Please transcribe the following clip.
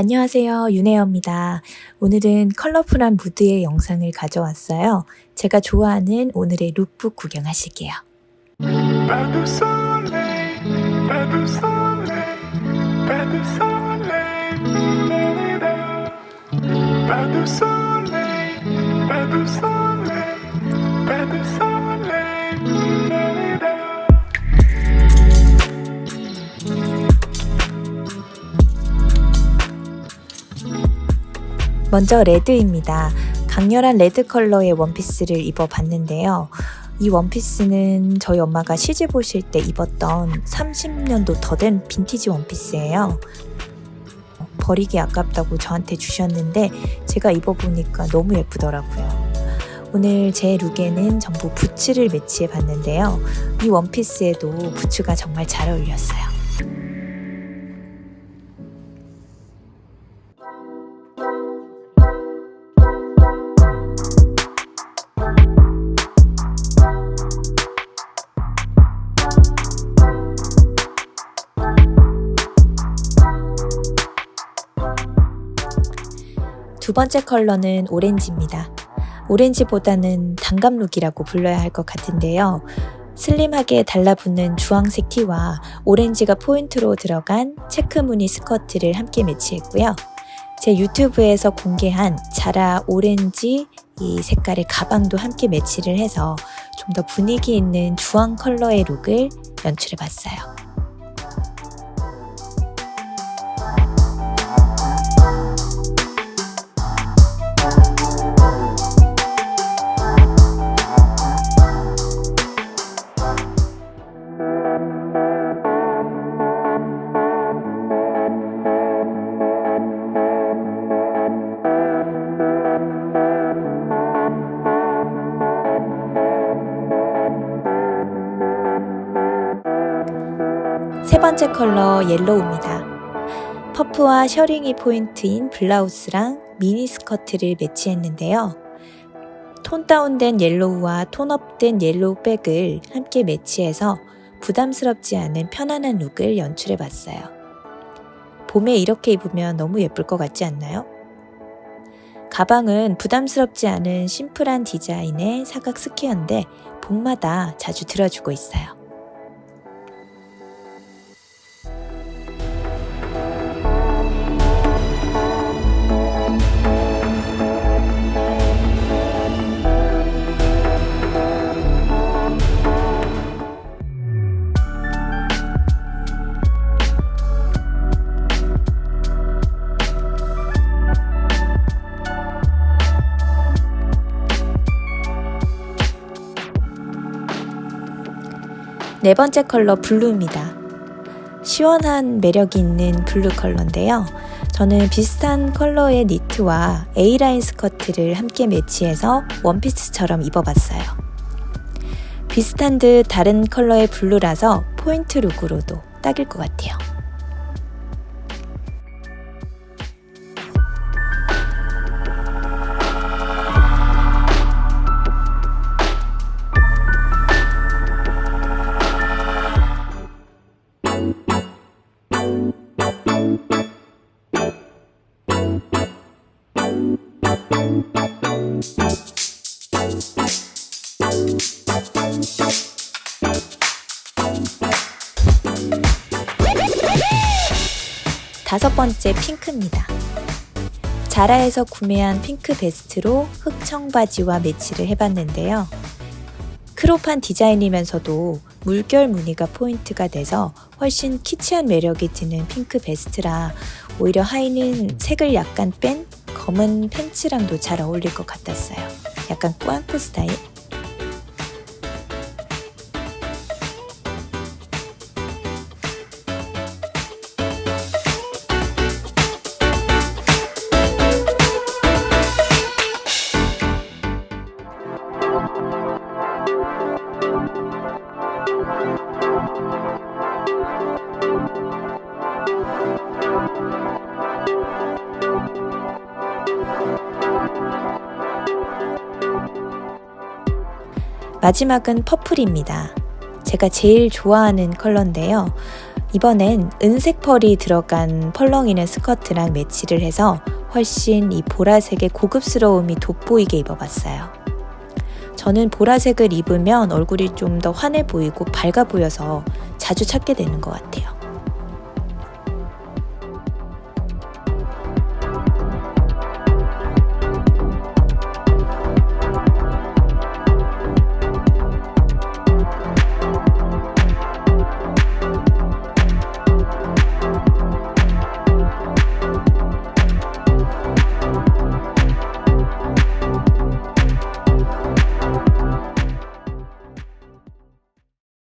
안녕하세요. 윤혜영입니다. 오늘은 컬러풀한 무드의 영상을 가져왔어요. 제가 좋아하는 오늘의 룩북 구경하실게요. 먼저 레드입니다. 강렬한 레드 컬러의 원피스를 입어봤는데요. 이 원피스는 저희 엄마가 시집 오실 때 입었던 30년도 더 된 빈티지 원피스예요. 버리기 아깝다고 저한테 주셨는데 제가 입어보니까 너무 예쁘더라고요. 오늘 제 룩에는 전부 부츠를 매치해 봤는데요. 이 원피스에도 부츠가 정말 잘 어울렸어요. 두 번째 컬러는 오렌지입니다. 오렌지보다는 단감룩이라고 불러야 할 것 같은데요. 슬림하게 달라붙는 주황색 티와 오렌지가 포인트로 들어간 체크 무늬 스커트를 함께 매치했고요. 제 유튜브에서 공개한 자라 오렌지 이 색깔의 가방도 함께 매치를 해서 좀 더 분위기 있는 주황 컬러의 룩을 연출해 봤어요. 세 번째 컬러 옐로우입니다. 퍼프와 셔링이 포인트인 블라우스랑 미니 스커트를 매치했는데요. 톤 다운된 옐로우와 톤 업된 옐로우 백을 함께 매치해서 부담스럽지 않은 편안한 룩을 연출해 봤어요. 봄에 이렇게 입으면 너무 예쁠 것 같지 않나요? 가방은 부담스럽지 않은 심플한 디자인의 사각 스퀘어인데 봄마다 자주 들어주고 있어요. 네 번째 컬러 블루입니다. 시원한 매력이 있는 블루 컬러인데요. 저는 비슷한 컬러의 니트와 A라인 스커트를 함께 매치해서 원피스처럼 입어봤어요. 비슷한 듯 다른 컬러의 블루라서 포인트 룩으로도 딱일 것 같아요. 다섯 번째 핑크입니다. 자라에서 구매한 핑크 베스트로 흑청 바지와 매치를 해봤는데요. 크롭한 디자인이면서도 물결 무늬가 포인트가 돼서 훨씬 키치한 매력이 드는 핑크 베스트라 오히려 하의는 색을 약간 뺀 검은 팬츠랑도 잘 어울릴 것 같았어요. 약간 꾸안꾸 스타일? 마지막은 퍼플입니다. 제가 제일 좋아하는 컬러인데요. 이번엔 은색 펄이 들어간 펄렁이는 스커트랑 매치를 해서 훨씬 이 보라색의 고급스러움이 돋보이게 입어봤어요. 저는 보라색을 입으면 얼굴이 좀 더 환해 보이고 밝아 보여서 자주 찾게 되는 것 같아요.